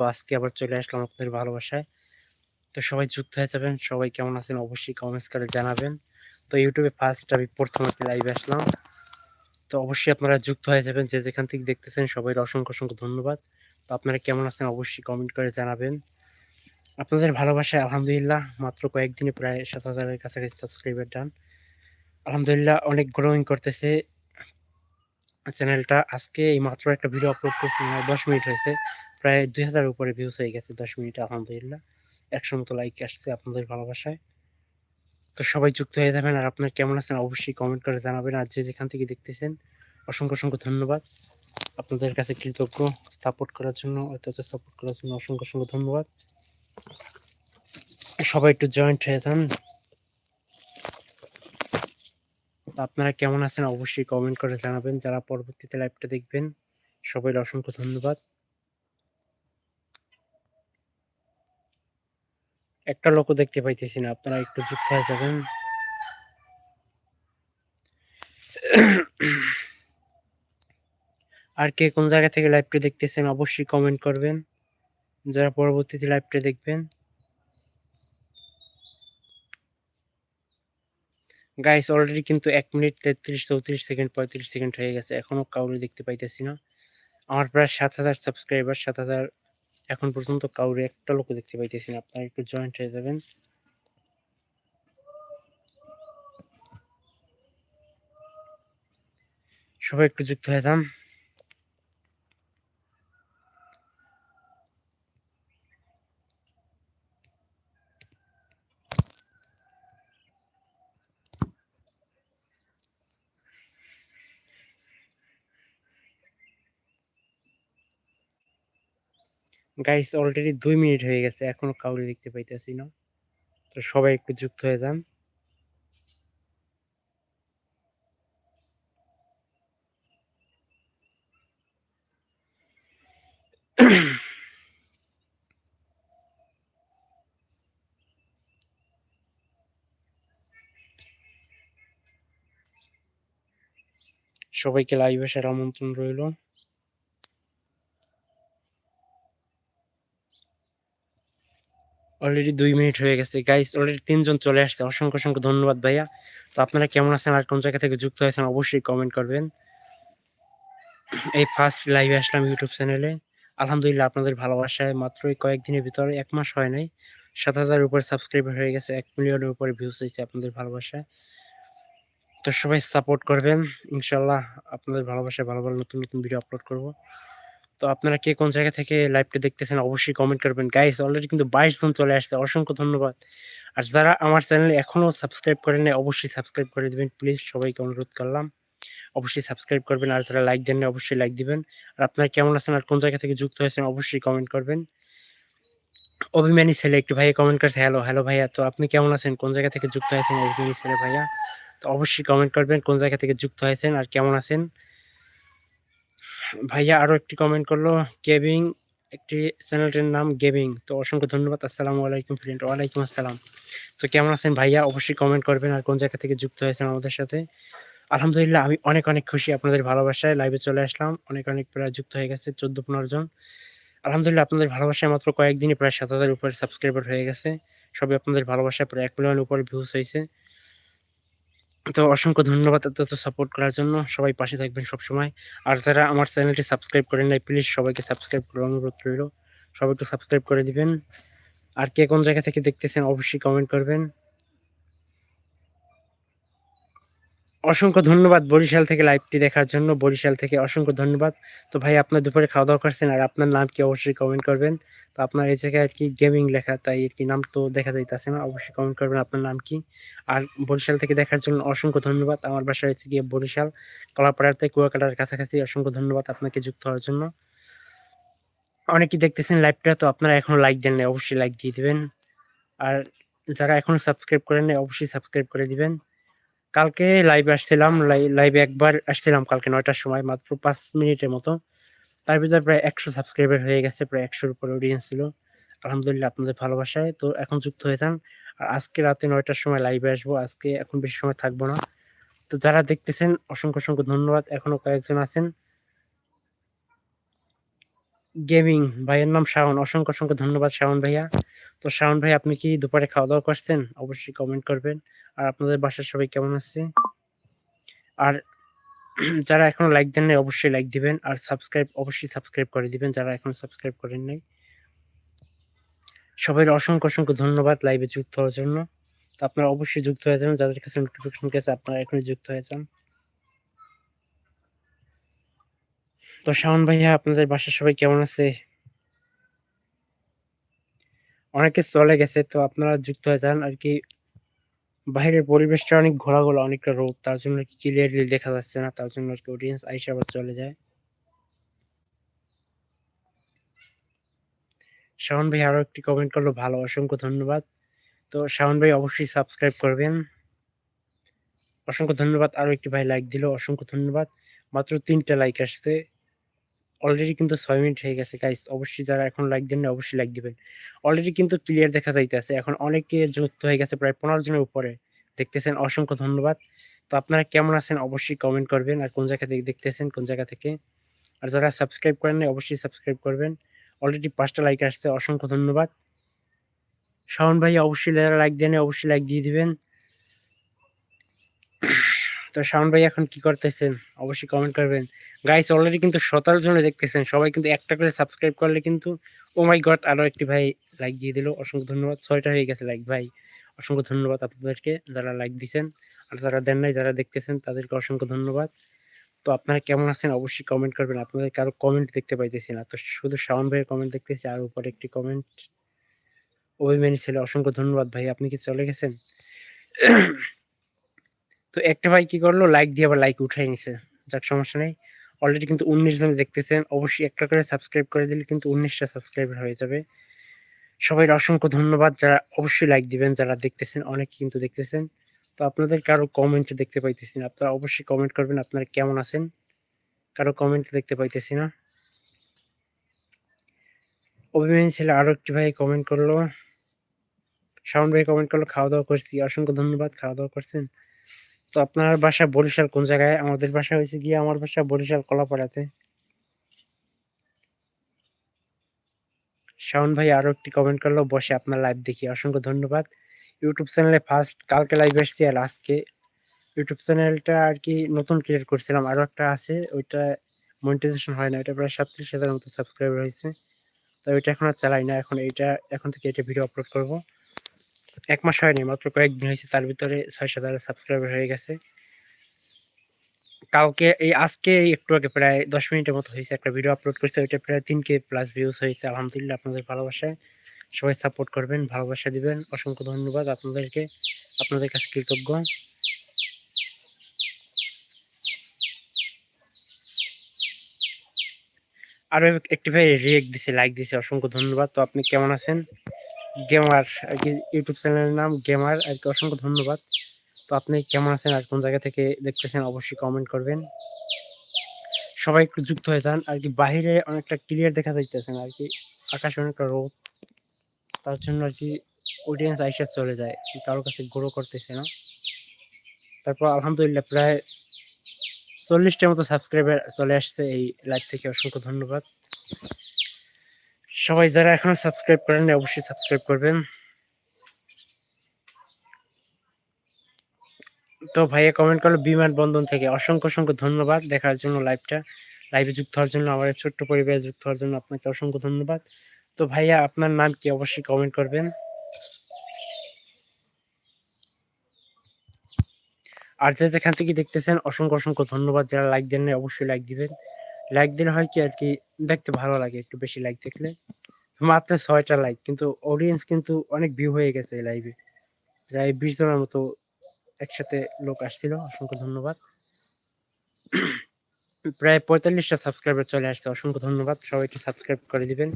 তো আজকে আবার চলে আসলাম আপনাদের ভালোবাসায়। তো সবাই যুক্ত হয়ে যাবেন। সবাই কেমন আছেন অবশ্যই কমেন্টস করে জানাবেন। তো ইউটিউবে ফার্স্ট আমি প্রথম লাইভে আসলাম। তো অবশ্যই আপনারা যুক্ত হয়ে যাবেন। যে যেখান থেকে দেখতেছেন সবাই অসংখ্য অসংখ্য ধন্যবাদ। তো আপনারা কেমন আছেন অবশ্যই কমেন্ট করে জানাবেন। আপনাদের ভালোবাসায় আলহামদুলিল্লাহ মাত্র কয়েকদিনে প্রায় সাত হাজারের কাছাকাছি সাবস্ক্রাইবার ডান আলহামদুলিল্লাহ অনেক গ্রোয়িং করতেছে চ্যানেলটা আজকে এই মাত্র একটা ভিডিও আপলোড করছি দশ মিনিট হয়েছে। প্রায় দুই হাজার উপরে ভিউজ হয়ে গেছে, দশ মিনিট, আলহামদুলিল্লাহ। একশো মতো লাইক আসছে আপনাদের ভালোবাসায়। তো সবাই যুক্ত হয়ে যাবেন আর আপনার কেমন আছেন অবশ্যই কমেন্ট করে জানাবেন। আর যে যেখান থেকে দেখতেছেন, অসংখ্য অসংখ্য ধন্যবাদ। আপনাদের কাছে কৃতজ্ঞ। সাপোর্ট করার জন্য, অত্যন্ত সাপোর্ট করার জন্য অসংখ্য অসংখ্য ধন্যবাদ। সবাই একটু জয়েন্ট হয়ে যান। আপনারা কেমন আছেন অবশ্যই কমেন্ট করে জানাবেন। যারা পরবর্তীতে লাইভটা দেখবেন সবাই অসংখ্য ধন্যবাদ। একটা লোকও দেখতে পাইতেছি না। আপনারা একটু যুক্ত হয়ে যাবেন। আর কে কোন জায়গা থেকে লাইভটা দেখতেছেন অবশ্যই কমেন্ট করবেন। যারা পরবর্তীতে লাইভটা দেখবেন। গাইস অলরেডি কিন্তু এক মিনিট তেত্রিশ, চৌত্রিশ সেকেন্ড পঁয়ত্রিশ সেকেন্ড হয়ে গেছে। এখনও কাউরে দেখতে পাইতেছি না। আমার প্রায় সাত হাজার সাবস্ক্রাইবার সাত হাজার এখন পর্যন্ত কাউরে একটা লোক দেখতে পাইতেছি না। আপনারা একটু জয়েন্ট হয়ে যাবেন। সবাই একটু যুক্ত হয়ে যান। গাইস অলরেডি দুই মিনিট হয়ে গেছে, এখনও কাউরে দেখতে পাইতেছি না। তো সবাই একটু যুক্ত হয়ে যান। সবাইকে লাইভ আসার আমন্ত্রণ রইল। অলরেডি দুই মিনিট হয়ে গেছে। গাইস অলরেডি তিনজন চলে আসছে। অসংখ্য অসংখ্য ধন্যবাদ ভাইয়া। তো আপনারা কেমন আছেন আর কোন জায়গা থেকে যুক্ত হয়েছেন অবশ্যই কমেন্ট করবেন। এই ফার্স্ট লাইভে আসলাম ইউটিউব চ্যানেলে আলহামদুলিল্লাহ আপনাদের ভালোবাসায় মাত্র কয়েকদিনের ভিতরে, এক মাস হয় নাই। সাত হাজার উপরে সাবস্ক্রাইবার হয়ে গেছে, এক মিলিয়নের উপরে ভিউজ হয়েছে আপনাদের ভালোবাসায়। তো সবাই সাপোর্ট করবেন। ইনশাল্লাহ আপনাদের ভালোবাসায় ভালো ভালো নতুন নতুন ভিডিও আপলোড করব। তো আপনারা কে কোন জায়গা থেকে লাইভটা দেখতেছেন অবশ্যই কমেন্ট করবেন। গাইস অলরেডি কিন্তু বাইশ জন চলে আসছে, অসংখ্য ধন্যবাদ। আর যারা আমার চ্যানেলে এখনও সাবস্ক্রাইব করেন নাই, অবশ্যই সাবস্ক্রাইব করে দেবেন। প্লিজ সবাইকে অনুরোধ করলাম, অবশ্যই সাবস্ক্রাইব করবেন। আর যারা লাইক দেন না অবশ্যই লাইক দিবেন। আর আপনারা কেমন আছেন আর কোন জায়গা থেকে যুক্ত হয়েছেন, অবশ্যই কমেন্ট করবেন। অভিমানী ছেলে একটু ভাইয়া কমেন্ট করছে হ্যালো হ্যালো ভাইয়া, তো আপনি কেমন আছেন? কোন জায়গা থেকে যুক্ত হয়েছেন অভিমানী ছেলে ভাইয়া? তো অবশ্যই কমেন্ট করবেন, কোন জায়গা থেকে যুক্ত হয়েছেন আর কেমন আছেন? ভাইয়া আরও একটি কমেন্ট করল গেমিং একটি চ্যানেলটির নাম গেমিং তো অসংখ্য ধন্যবাদ, আসসালামু আলাইকুম ফ্রেন্ড ওয়ালাইকুম আসসালাম। তো কেমন আছেন ভাইয়া? অবশ্যই কমেন্ট করবেন আর কোন জায়গা থেকে যুক্ত হয়েছেন আমাদের সাথে। আলহামদুলিল্লাহ, আমি অনেক অনেক খুশি আপনাদের ভালোবাসায় লাইভে চলে আসলাম। অনেক অনেক প্রায় যুক্ত হয়ে গেছে চোদ্দ পনেরো জন। আলহামদুলিল্লাহ, আপনাদের ভালোবাসায় মাত্র কয়েকদিনে প্রায় সাত হাজার উপরে সাবস্ক্রাইবার হয়ে গেছে। সবই আপনাদের ভালোবাসায় প্রায় এক মিলিয়নের উপরে ভিউজ হয়েছে। তো অসংখ্য ধন্যবাদ এত সাপোর্ট করার জন্য। সবাই পাশে থাকবেন সবসময়। আর যারা আমার চ্যানেলটি সাবস্ক্রাইব করেন নাই প্লিজ সবাইকে সাবস্ক্রাইব করার অনুরোধ রইল। সবাইকে সাবস্ক্রাইব করে দিবেন। আর কে কোন জায়গা থেকে দেখতেছেন, অবশ্যই কমেন্ট করবেন। অসংখ্য ধন্যবাদ বরিশাল থেকে লাইভটি দেখার জন্য। বরিশাল থেকে অসংখ্য ধন্যবাদ। তো ভাই, আপনার দুপুরে খাওয়া দাওয়া করছেন আর আপনার নাম কি অবশ্যই কমেন্ট করবেন। তো আপনার এই জায়গায় আর কি গেমিং লেখা, তাই আর কি নাম তো দেখা যাইতেছে না, অবশ্যই কমেন্ট করবেন আপনার নাম কি। আর বরিশাল থেকে দেখার জন্য অসংখ্য ধন্যবাদ। আমার বাসা হয়েছে গিয়ে বরিশাল, কলাপাড়াতে, কুয়াকাটার কাছাকাছি। অসংখ্য ধন্যবাদ আপনাকে যুক্ত হওয়ার জন্য। অনেকেই দেখতেছেন লাইভটা তো আপনারা এখনও লাইক দেন অবশ্যই লাইক দিয়ে দিবেন। আর যারা এখনও সাবস্ক্রাইব করেন অবশ্যই সাবস্ক্রাইব করে দিবেন। কালকে লাইভে আসছিলাম লাইভে একবার আসছিলাম কালকে নয়টার সময়, মাত্র পাঁচ মিনিটের মতো। তার ভিতরে প্রায় একশো সাবস্ক্রাইবার হয়ে গেছে, প্রায় একশোর উপরে অডিয়েন্স ছিল। আলহামদুলিল্লাহ আপনাদের ভালোবাসায়। তো এখন যুক্ত হয়ে যান। আর আজকে রাতে নয়টার সময় লাইভে আসব। আজকে এখন বেশি সময় থাকব না। তো যারা দেখতেছেন, অসংখ্য অসংখ্য ধন্যবাদ। এখনও কয়েকজন আছেন। গেমিং ভাইয়ের নাম শাওন। অসংখ্য অসংখ্য ধন্যবাদ শাওন ভাইয়া। তো শাওন ভাই, আপনি কি দুপুরে খাওয়া দাওয়া করছেন? অবশ্যই কমেন্ট করবেন। আর আপনাদের বাসার সবাই কেমন আছে? আর যারা এখনও লাইক দেন নাই অবশ্যই লাইক দিবেন। আর সাবস্ক্রাইব অবশ্যই সাবস্ক্রাইব করে দিবেন যারা এখনও সাবস্ক্রাইব করেন নাই। সবাই অসংখ্য অসংখ্য ধন্যবাদ লাইভে যুক্ত হওয়ার জন্য। তো আপনারা অবশ্যই যুক্ত হয়ে যান যাদের কাছে নোটিফিকেশন গেছে, আপনারা এখনই যুক্ত হয়ে যান। তো শাওন ভাইয়া, আপনাদের বাসার সবাই কেমন আছে? অনেকে চলে গেছে, তো আপনারা যুক্ত হয়ে যান। আর কি, বাইরের পরিবেশটা অনেক ঘোলা ঘোলা অনেকটা রোদ। তার জন্য আর কি ক্লিয়ারলি দেখা যাচ্ছে না। তার জন্য আর কি অডিয়েন্স আইসা আবার চলে যায়। শাওন ভাই আরও একটি কমেন্ট করল, ভালো, অসংখ্য ধন্যবাদ। তো শাওন ভাই অবশ্যই সাবস্ক্রাইব করবেন। অসংখ্য ধন্যবাদ। আরও একটি ভাই লাইক দিল, অসংখ্য ধন্যবাদ। মাত্র তিনটা লাইক আসছে। অলরেডি কিন্তু ছয় মিনিট হয়ে গেছে গাইস অবশ্যই যারা এখন লাইক দেন না অবশ্যই লাইক দিবেন। অলরেডি কিন্তু ক্লিয়ার দেখা যাইতেছে। এখন অনেকে যুক্ত হয়ে গেছে প্রায় পনেরো জনের উপরে। দেখতেছেন, অসংখ্য ধন্যবাদ। তো আপনারা কেমন আছেন? অবশ্যই কমেন্ট করবেন। আর কোন জায়গা থেকে দেখতেছেন? কোন জায়গা থেকে? আর যারা সাবস্ক্রাইব করেন নাই, অবশ্যই সাবস্ক্রাইব করবেন। অলরেডি পাঁচটা লাইক আসছে। অসংখ্য ধন্যবাদ। শাওন ভাই অবশ্যই যারা লাইক দেন অবশ্যই লাইক দিয়ে দিবেন। তো শাওন ভাই এখন কি করতেছেন? অবশ্যই কমেন্ট করবেন। গাইস অলরেডি কিন্তু সতেরো জনে দেখতেছেন। সবাই কিন্তু একটা করে সাবস্ক্রাইব করলে কিন্তু ও মাই গড আরও একটি ভাই লাইক দিয়ে দিল। অসংখ্য ধন্যবাদ। ছয়টা হয়ে গেছে লাইক ভাই। অসংখ্য ধন্যবাদ আপনাদেরকে যারা লাইক দিছেন। আর যারা দেন নাই, যারা দেখতেছেন, তাদেরকে অসংখ্য ধন্যবাদ। তো আপনারা কেমন আছেন? অবশ্যই কমেন্ট করবেন। আপনাদের কারও কমেন্ট দেখতে পাইতেছি না। তো শুধু শাওন ভাইয়ের কমেন্ট দেখতেছি, আর উপরে একটি কমেন্ট অভিমানী ছেলে, অসংখ্য ধন্যবাদ ভাই। আপনি কি চলে গেছেন? তো একটা ভাই কি করল? লাইক দিয়ে আবার লাইক উঠাই নিছে। যাক, সমস্যা নেই। অলরেডি কিন্তু উনিশ জন দেখতেছেন। অবশ্যই একটা করে সাবস্ক্রাইব করে দিলে কিন্তু উনিশটা সাবস্ক্রাইবার হয়ে যাবে। সবাই অসংখ্য ধন্যবাদ। যারা অবশ্যই লাইক দিবেন, যারা দেখতেছেন, অনেকে কিন্তু দেখতেছেন। তো আপনাদের কারও কমেন্ট দেখতে পাইতেছি না। আপনারা অবশ্যই কমেন্ট করবেন, আপনারা কেমন আছেন? কারও কমেন্ট দেখতে পাইতেছি না। অভিমানী ছেলে আরও একটি ভাই কমেন্ট করল। শাওন ভাই কমেন্ট করল খাওয়া দাওয়া করছি। অসংখ্য ধন্যবাদ খাওয়া দাওয়া করছেন। তো আপনার বাসা বরিশাল কোন জায়গায়? আমাদের বাসা হয়েছে গিয়ে আমার বাসা বরিশাল কলাপাড়াতে। শাওন ভাই আরও একটি কমেন্ট করল, বসে আপনার লাইভ দেখি। অসংখ্য ধন্যবাদ। ইউটিউব চ্যানেলে ফার্স্ট কালকে লাইভ এসেছি আর আজকে। ইউটিউব চ্যানেলটা আর কি নতুন ক্রিয়েট করছিলাম। আরও একটা আছে, ওইটা মনিটাইজেশন হয় না। এটা প্রায় সাতত্রিশ হাজার মতো সাবস্ক্রাইবার হয়েছে তো ওইটা এখন আর চালাই না। এখন এইটা, এখন থেকে এটা ভিডিও আপলোড করব। এক মাস হয়নি, মাত্র কয়েকদিন হয়েছে, তার ভিতরে ছয় সাত হাজার সাবস্ক্রাইবার হয়ে গেছে। কালকে এই আজকে একটু আগে প্রায় দশ মিনিটের মতো হয়েছে একটা ভিডিও আপলোড করছে, ওইটা প্রায় তিন কে প্লাস ভিউজ হয়েছে, আলহামদুলিল্লাহ আপনাদের ভালোবাসায়। সবাই সাপোর্ট করবেন, ভালোবাসা দিবেন, অসংখ্য ধন্যবাদ আপনাদেরকে, আপনাদের কাছে কৃতজ্ঞ। আরও একটি ভাই রিয়েক্ট দিছে লাইক দিছে, অসংখ্য ধন্যবাদ। তো আপনি কেমন আছেন? গেমার আর কি ইউটিউব চ্যানেলের নাম গেমার আর কি অসংখ্য ধন্যবাদ। তো আপনি কেমন আছেন আর কোন জায়গা থেকে দেখতেছেন অবশ্যই কমেন্ট করবেন। সবাই একটু যুক্ত হয়ে যান, আর কি বাহিরে অনেকটা ক্লিয়ার দেখা যাইতেছেন আর কি আকাশে অনেকটা রোদ। তার জন্য আর কি অডিয়েন্স আইসা চলে যায় কারোর কাছে গ্রো করতেছে না। তারপর আলহামদুলিল্লাহ প্রায় চল্লিশটার মতো সাবস্ক্রাইবার চলে আসছে, এই লাইভ থেকে অসংখ্য ধন্যবাদ। সবাই যারা এখনও সাবস্ক্রাইব করেন অবশ্যই সাবস্ক্রাইব করবেন। তো ভাইয়া কমেন্ট করল, বিমান বন্ধন থেকে। অসংখ্য অসংখ্য ধন্যবাদ দেখার জন্য লাইভটা লাইভে যুক্ত হওয়ার জন্য, আমার ছোট্ট পরিবারে যুক্ত হওয়ার জন্য আপনাকে অসংখ্য ধন্যবাদ। তো ভাইয়া, আপনার নাম কি? অবশ্যই কমেন্ট করবেন। আর যে যেখান থেকে দেখতেছেন, অসংখ্য অসংখ্য ধন্যবাদ। যারা লাইক দেন অবশ্যই লাইক দিবেন। লাইক দিলে হয় কি আর কি, দেখতে ভালো লাগে একটু বেশি লাইক দেখলে। মাত্র ছয়টা লাইক কিন্তু অডিয়েন্স কিন্তু অনেক ভিউ হয়ে গেছে এই লাইভে প্রায় বিশ জনের মতো একসাথে লোক আসছিল, অসংখ্য ধন্যবাদ। প্রায় পঁয়তাল্লিশটা সাবস্ক্রাইবার চলে আসছে, অসংখ্য ধন্যবাদ। সবাইকে সাবস্ক্রাইব করে দিবেন।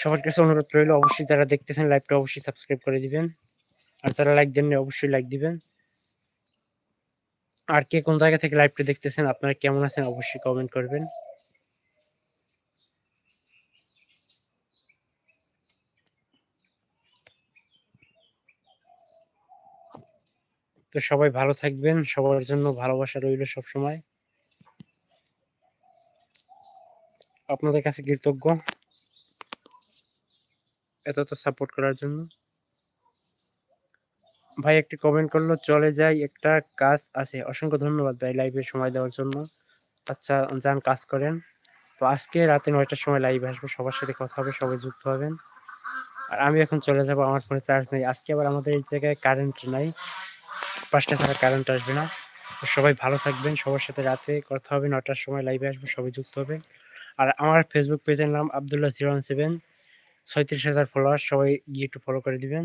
সবার কাছে অনুরোধ রইল, অবশ্যই যারা দেখতেছেন লাইভটা অবশ্যই সাবস্ক্রাইব করে দিবেন। আর যারা লাইক দেন অবশ্যই লাইক দিবেন। আর কে কোন জায়গা থেকে লাইভটা দেখতেছেন, আপনারা কেমন আছেন অবশ্যই কমেন্ট করবেন। তো সবাই ভালো থাকবেন, সবার জন্য ভালোবাসা রইল সব সময় আপনাদের কাছে কৃতজ্ঞ। এত তো সাপোর্ট করার জন্য। ভাই একটি কমেন্ট করল, চলে যাই, একটা কাজ আছে। অসংখ্য ধন্যবাদ ভাই লাইভে সময় দেওয়ার জন্য। আচ্ছা যান কাজ করেন। তো আজকে রাতে নয়টার সময় লাইভে আসব, সবার সাথে কথা হবে, সবাই যুক্ত হবেন। আর আমি এখন চলে যাব, আমার ফোনে চার্জ নেই। আজকে আবার আমাদের এই জায়গায় কারেন্ট নাই পাঁচটা ছাড়া কারেন্ট আসবে না। তো সবাই ভালো থাকবেন, সবার সাথে রাতে কথা হবে নটার সময় লাইভে আসব, সবাই যুক্ত হবে আর আমার ফেসবুক পেজের নাম আবদুল্লাহ জিরো ওয়ান সেভেন ছয়ত্রিশ হাজার ফলোয়ার সবাই গিয়ে একটু ফলো করে দিবেন।